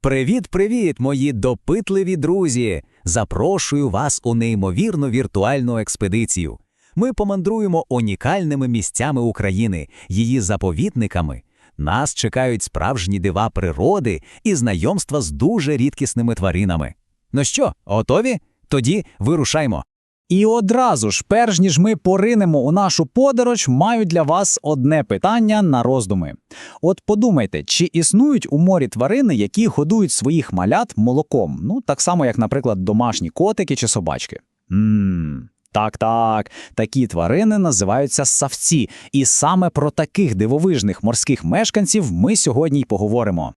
Привіт-привіт, мої допитливі друзі! Запрошую вас у неймовірну віртуальну експедицію. Ми помандруємо унікальними місцями України, її заповідниками. Нас чекають справжні дива природи і знайомства з дуже рідкісними тваринами. Ну що, готові? Тоді вирушаймо. І одразу ж, перш ніж ми поринемо у нашу подорож, маю для вас одне питання на роздуми. От подумайте, чи існують у морі тварини, які годують своїх малят молоком? Ну, так само, як, наприклад, домашні котики чи собачки. Ммм. Так, так, такі тварини називаються савці, і саме про таких дивовижних морських мешканців ми сьогодні й поговоримо.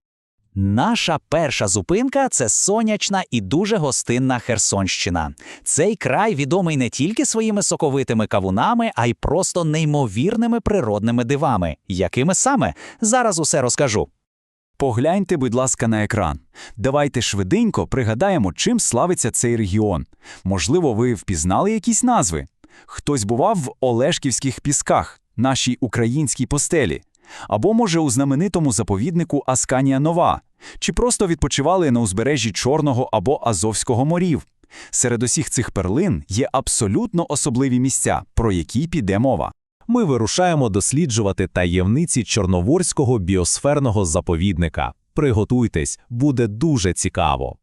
Наша перша зупинка це сонячна і дуже гостинна Херсонщина. Цей край відомий не тільки своїми соковитими кавунами, а й просто неймовірними природними дивами. Якими саме? Зараз усе розкажу. Погляньте, будь ласка, на екран. Давайте швиденько пригадаємо, чим славиться цей регіон. Можливо, ви впізнали якісь назви. Хтось бував в Олешківських пісках, нашій українській постелі, або, може, у знаменитому заповіднику Асканія Нова, чи просто відпочивали на узбережжі Чорного або Азовського морів. Серед усіх цих перлин є абсолютно особливі місця, про які піде мова. ми вирушаємо досліджувати таємниці Чорноворського біосферного заповідника. Приготуйтесь, буде дуже цікаво.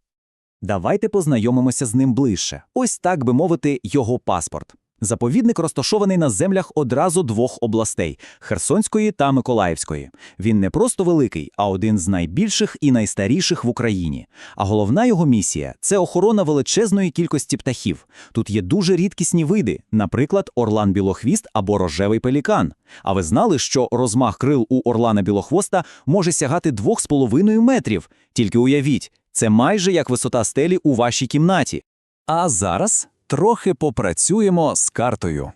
Давайте познайомимося з ним ближче. Ось так би мовити, його паспорт. Заповідник розташований на землях одразу двох областей Херсонської та Миколаївської. Він не просто великий, а один з найбільших і найстаріших в Україні. А головна його місія це охорона величезної кількості птахів. Тут є дуже рідкісні види, наприклад, орлан білохвіст або рожевий пелікан. А ви знали, що розмах крил у орлана білохвоста може сягати 2,5 метрів? Тільки уявіть, це майже як висота стелі у вашій кімнаті. А зараз трохи попрацюємо з картою.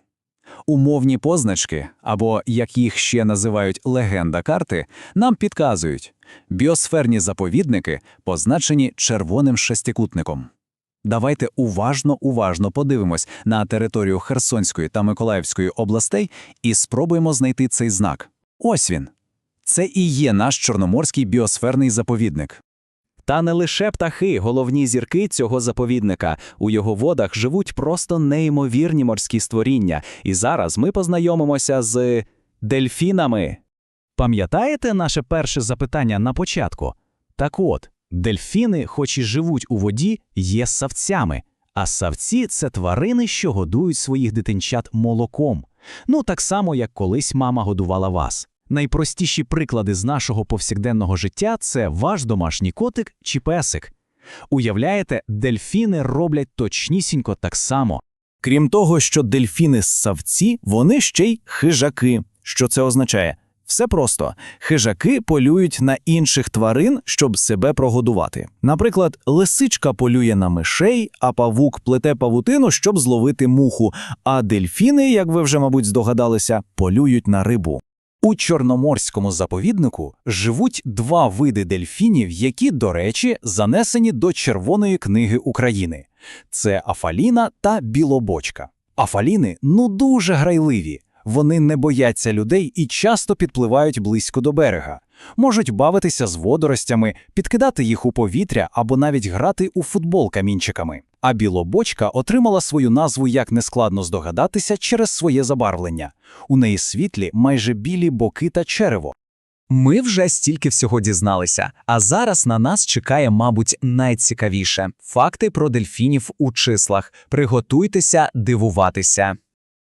Умовні позначки, або як їх ще називають легенда карти, нам підказують. Біосферні заповідники позначені червоним шестикутником. Давайте уважно-уважно подивимось на територію Херсонської та Миколаївської областей і спробуємо знайти цей знак. Ось він. Це і є наш Чорноморський біосферний заповідник. Та не лише птахи, головні зірки цього заповідника. У його водах живуть просто неймовірні морські створіння. І зараз ми познайомимося з дельфінами. Пам'ятаєте наше перше запитання на початку? Так от, дельфіни, хоч і живуть у воді, є савцями. А савці це тварини, що годують своїх дитинчат молоком. Ну так само, як колись мама годувала вас. Найпростіші приклади з нашого повсякденного життя це ваш домашній котик чи песик. Уявляєте, дельфіни роблять точнісінько так само. Крім того, що дельфіни ссавці, вони ще й хижаки. Що це означає? Все просто хижаки полюють на інших тварин, щоб себе прогодувати. Наприклад, лисичка полює на мишей, а павук плете павутину, щоб зловити муху. А дельфіни, як ви вже, мабуть, здогадалися, полюють на рибу. У Чорноморському заповіднику живуть два види дельфінів, які, до речі, занесені до Червоної книги України. Це афаліна та білобочка. Афаліни ну дуже грайливі. Вони не бояться людей і часто підпливають близько до берега. Можуть бавитися з водоростями, підкидати їх у повітря або навіть грати у футбол камінчиками. А білобочка отримала свою назву, як нескладно здогадатися, через своє забарвлення. У неї світлі майже білі боки та черево. Ми вже стільки всього дізналися, а зараз на нас чекає, мабуть, найцікавіше факти про дельфінів у числах. Приготуйтеся дивуватися.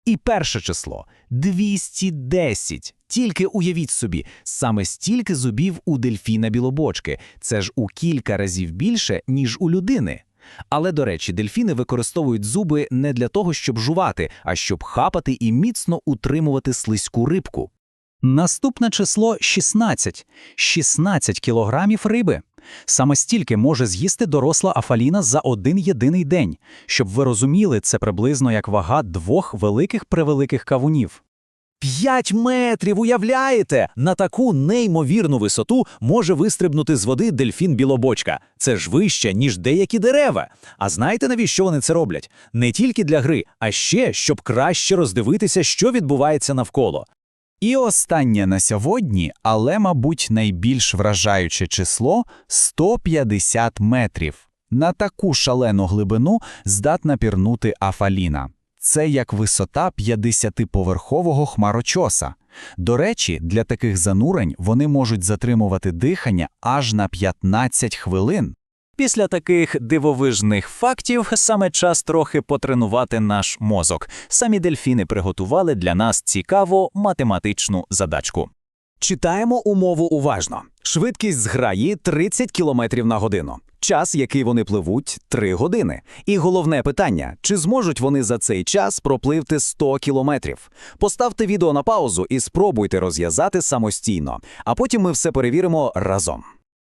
І перше число 210. Тільки уявіть собі, саме стільки зубів у дельфіна білобочки. Це ж у кілька разів більше, ніж у людини. Але, до речі, дельфіни використовують зуби не для того, щоб жувати, а щоб хапати і міцно утримувати слизьку рибку. Наступне число 16. 16 кілограмів риби. Саме стільки може з'їсти доросла афаліна за один єдиний день. Щоб ви розуміли, це приблизно як вага двох великих-превеликих кавунів. П'ять метрів, уявляєте? На таку неймовірну висоту може вистрибнути з води дельфін білобочка. Це ж вище, ніж деякі дерева. А знаєте, навіщо вони це роблять? Не тільки для гри, а ще щоб краще роздивитися, що відбувається навколо. І останнє на сьогодні, але, мабуть, найбільш вражаюче число 150 метрів. На таку шалену глибину здатна пірнути Афаліна. Це як висота 50-поверхового хмарочоса. До речі, для таких занурень вони можуть затримувати дихання аж на 15 хвилин. Після таких дивовижних фактів саме час трохи потренувати наш мозок. Самі дельфіни приготували для нас цікаву математичну задачку. Читаємо умову уважно. Швидкість зграї 30 км на годину. Час, який вони пливуть, 3 години. І головне питання: чи зможуть вони за цей час пропливти 100 кілометрів? Поставте відео на паузу і спробуйте розв'язати самостійно, а потім ми все перевіримо разом.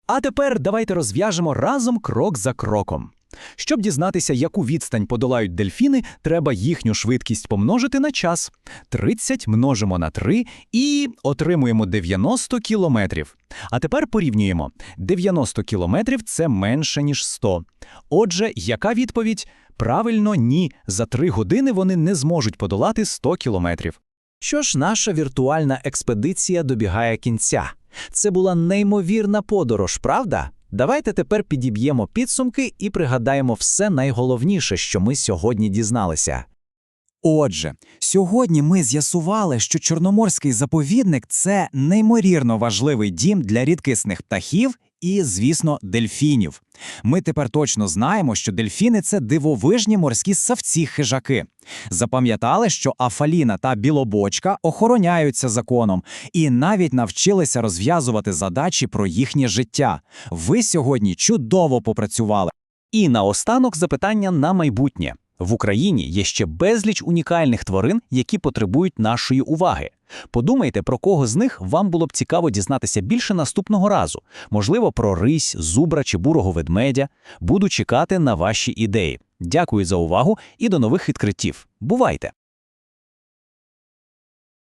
А тепер давайте розв'яжемо разом крок за кроком. Щоб дізнатися, яку відстань подолають дельфіни, треба їхню швидкість помножити на час. 30 множимо на 3 і отримуємо 90 кілометрів. А тепер порівнюємо. 90 кілометрів – це менше, ніж 100. Отже, яка відповідь? Правильно, ні. За 3 години вони не зможуть подолати 100 кілометрів. Що ж, наша віртуальна експедиція добігає кінця. Це була неймовірна подорож, правда? Давайте тепер підіб'ємо підсумки і пригадаємо все найголовніше, що ми сьогодні дізналися. Отже, сьогодні ми з'ясували, що Чорноморський заповідник це неймовірно важливий дім для рідкісних птахів і, звісно, дельфінів. Ми тепер точно знаємо, що дельфіни це дивовижні морські савці-хижаки. Запам'ятали, що Афаліна та Білобочка охороняються законом і навіть навчилися розв'язувати задачі про їхнє життя. Ви сьогодні чудово попрацювали. І наостанок запитання на майбутнє. В Україні є ще безліч унікальних тварин, які потребують нашої уваги. Подумайте, про кого з них вам було б цікаво дізнатися більше наступного разу. Можливо, про рись, зубра чи бурого ведмедя. Буду чекати на ваші ідеї. Дякую за увагу і до нових відкриттів. Бувайте!